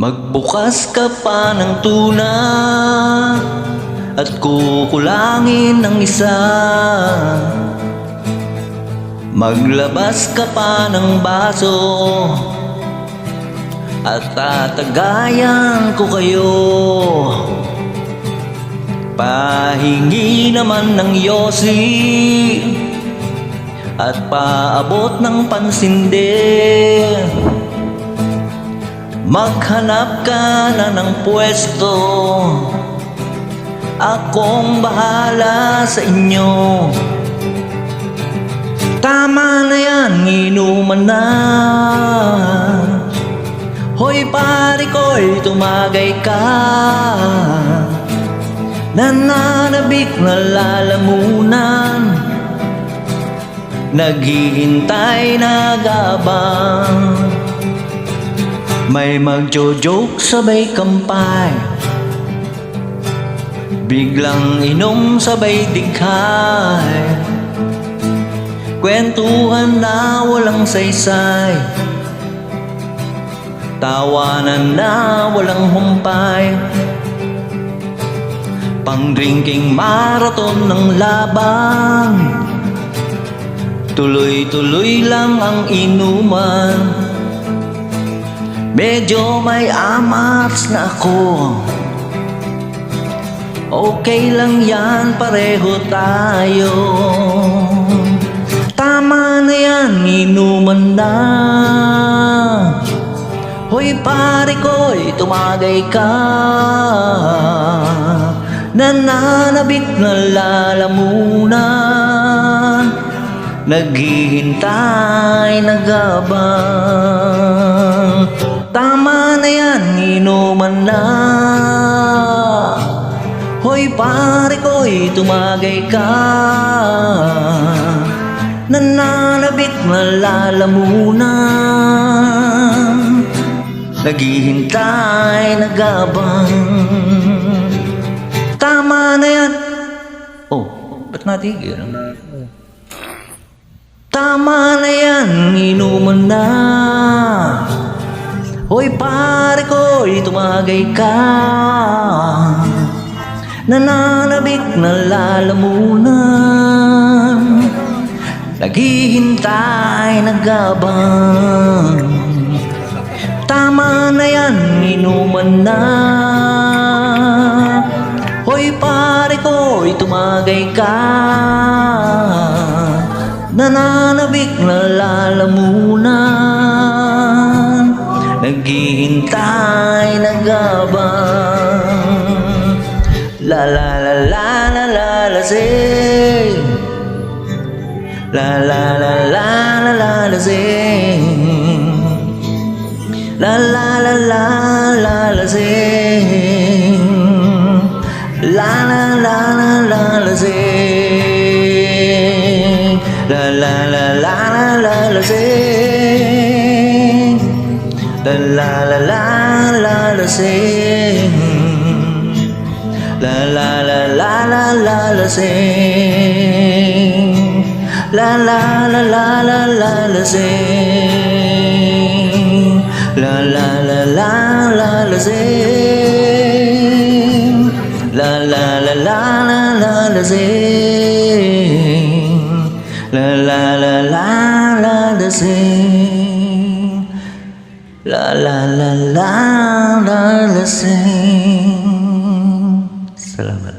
Magbukas ka pa ng tuna At kukulangin ng isa. Maglabas ka pa ng baso At tatagayan ko kayo. Pahingi naman ng yosi At paabot ng pansindi Maghanap ka na ng pwesto. Akong bahala sa inyo. Tama na yan, inuman na. Hoy pare ko'y tumagay ka. Nananabik na lalamunan. Naghihintay nag-abang may magjo-joke sabay kampay. Biglang inom sabay dighay Kwentuhan na walang saysay. Tawanan na walang humpay. Pang-drinking marathon ng laban. Tuloy-tuloy lang ang inuman Medyo may amats na ako. Okay lang yan, pareho tayo. Tama na yan, inuman na. Hoy pare ko'y tumagay ka. Nananabik na lalamunan Naghihintay, nagabang Hoy pare ko'y tumagay ka. Nananabik na lalamunan Naghihintay, nagabang. Tama na yan. Oh, ba't natigil? Tama na yan, inuman na. Hoy pare ko'y tumagay ka Nananabik na lalamunan. Naghihintay, nagabang. Tama na yan, inuman na. Hoy pare ko'y tumagay ka. Nananabik na lalamunan. Naghihintay, la la la la la La la la la la la la say La la la la la la say La la la la la la say La la la la la la la say La la la la la la say La la la la la la la sing La la la la la la la sing La la la la la la sing La la la la la la la sing La la la la la la sing La la la la la la sing Assalamualaikum.